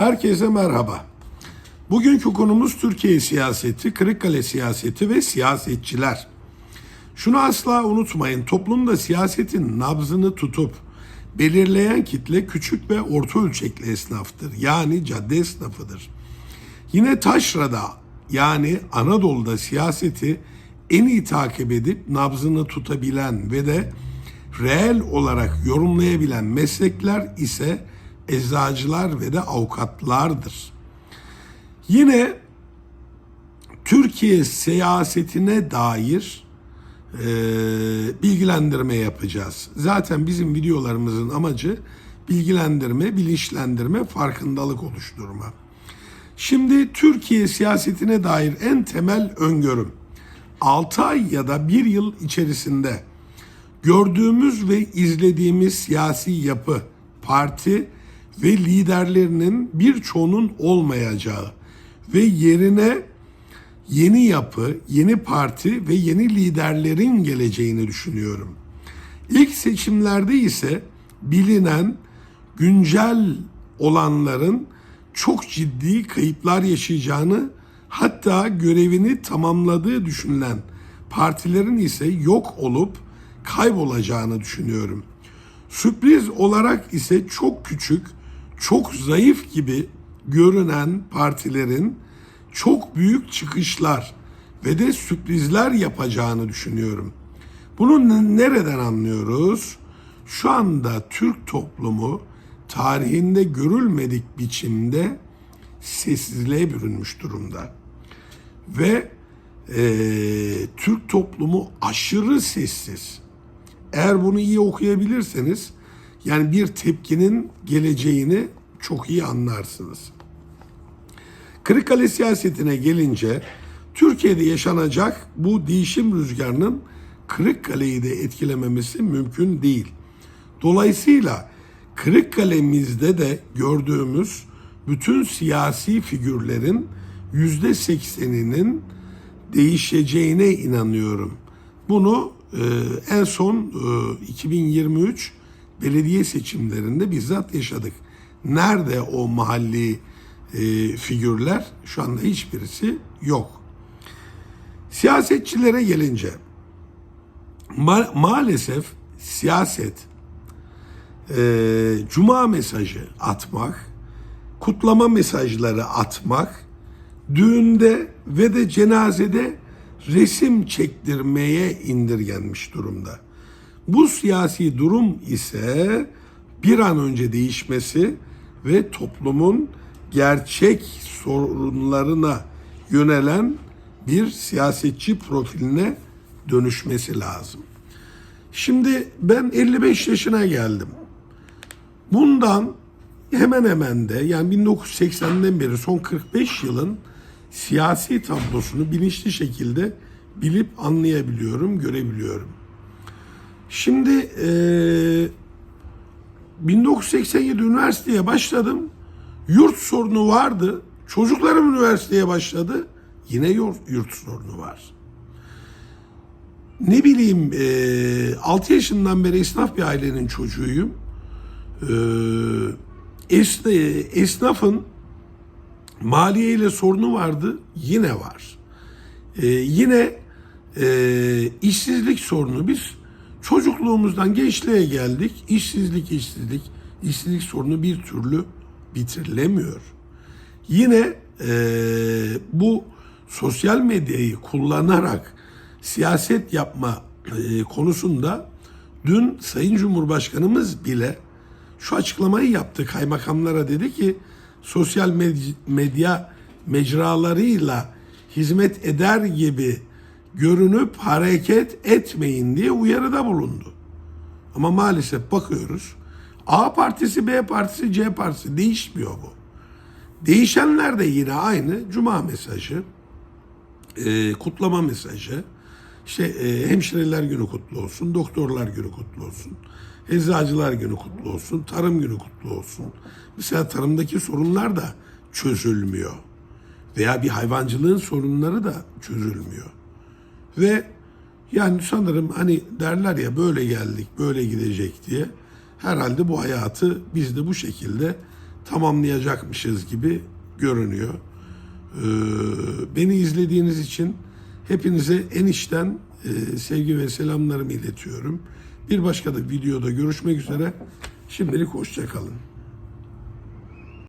Herkese merhaba. Bugünkü konumuz Türkiye siyaseti, Kırıkkale siyaseti ve siyasetçiler. Şunu asla unutmayın, toplumda siyasetin nabzını tutup belirleyen kitle küçük ve orta ölçekli esnaftır. Yani cadde esnafıdır. Yine taşrada yani Anadolu'da siyaseti en iyi takip edip nabzını tutabilen ve de reel olarak yorumlayabilen meslekler ise eczacılar ve de avukatlardır. Yine Türkiye siyasetine dair e, bilgilendirme yapacağız. Zaten bizim videolarımızın amacı bilgilendirme, bilinçlendirme, farkındalık oluşturma. Şimdi Türkiye siyasetine dair en temel öngörüm 6 ay ya da 1 yıl içerisinde gördüğümüz ve izlediğimiz siyasi yapı, parti ve liderlerinin birçoğunun olmayacağı ve yerine yeni yapı, yeni parti ve yeni liderlerin geleceğini düşünüyorum. İlk seçimlerde ise bilinen, güncel olanların çok ciddi kayıplar yaşayacağını hatta görevini tamamladığı düşünülen partilerin ise yok olup kaybolacağını düşünüyorum. Sürpriz olarak ise çok küçük, çok zayıf gibi görünen partilerin çok büyük çıkışlar ve de sürprizler yapacağını düşünüyorum. Bunu nereden anlıyoruz? Şu anda Türk toplumu tarihinde görülmedik biçimde sessizliğe bürünmüş durumda. Ve eee, Türk toplumu aşırı sessiz. Eğer bunu iyi okuyabilirseniz yani bir tepkinin geleceğini çok iyi anlarsınız. Kırıkkale siyasetine gelince Türkiye'de yaşanacak bu değişim rüzgarının Kırıkkale'yi de etkilememesi mümkün değil. Dolayısıyla Kırıkkale'mizde de gördüğümüz bütün siyasi figürlerin yüzde sekseninin değişeceğine inanıyorum. Bunu e, en son e, 2023 belediye seçimlerinde bizzat yaşadık. Nerede o mahalli e, figürler? Şu anda hiçbirisi yok. Siyasetçilere gelince ma- maalesef siyaset e, cuma mesajı atmak, kutlama mesajları atmak, düğünde ve de cenazede resim çektirmeye indirgenmiş durumda. Bu siyasi durum ise bir an önce değişmesi ve toplumun gerçek sorunlarına yönelen bir siyasetçi profiline dönüşmesi lazım. Şimdi ben 55 yaşına geldim. Bundan hemen hemen de yani 1980'den beri son 45 yılın siyasi tablosunu bilinçli şekilde bilip anlayabiliyorum, görebiliyorum. Şimdi eee 1987 üniversiteye başladım. Yurt sorunu vardı. Çocuklarım üniversiteye başladı. Yine yurt, yurt sorunu var. Ne bileyim eee 6 yaşından beri esnaf bir ailenin çocuğuyum. Eee es, esnafın maliyeyle sorunu vardı. Yine var. Ee, yine e, işsizlik sorunu biz çocukluğumuzdan gençliğe geldik. İşsizlik, işsizlik, işsizlik sorunu bir türlü bitirilemiyor. Yine e, bu sosyal medyayı kullanarak siyaset yapma e, konusunda dün Sayın Cumhurbaşkanımız bile şu açıklamayı yaptı kaymakamlara dedi ki sosyal med- medya mecralarıyla hizmet eder gibi görünüp hareket etmeyin diye uyarıda bulundu. Ama maalesef bakıyoruz A partisi, B partisi, C partisi değişmiyor bu. Değişenler de yine aynı cuma mesajı, e, kutlama mesajı, işte e, hemşireler günü kutlu olsun, doktorlar günü kutlu olsun, eczacılar günü kutlu olsun, tarım günü kutlu olsun. Mesela tarımdaki sorunlar da çözülmüyor. Veya bir hayvancılığın sorunları da çözülmüyor. Ve yani sanırım hani derler ya böyle geldik, böyle gidecek diye. Herhalde bu hayatı biz de bu şekilde tamamlayacakmışız gibi görünüyor. Ee, beni izlediğiniz için hepinize en içten e, sevgi ve selamlarımı iletiyorum. Bir başka da videoda görüşmek üzere. Şimdilik hoşçakalın.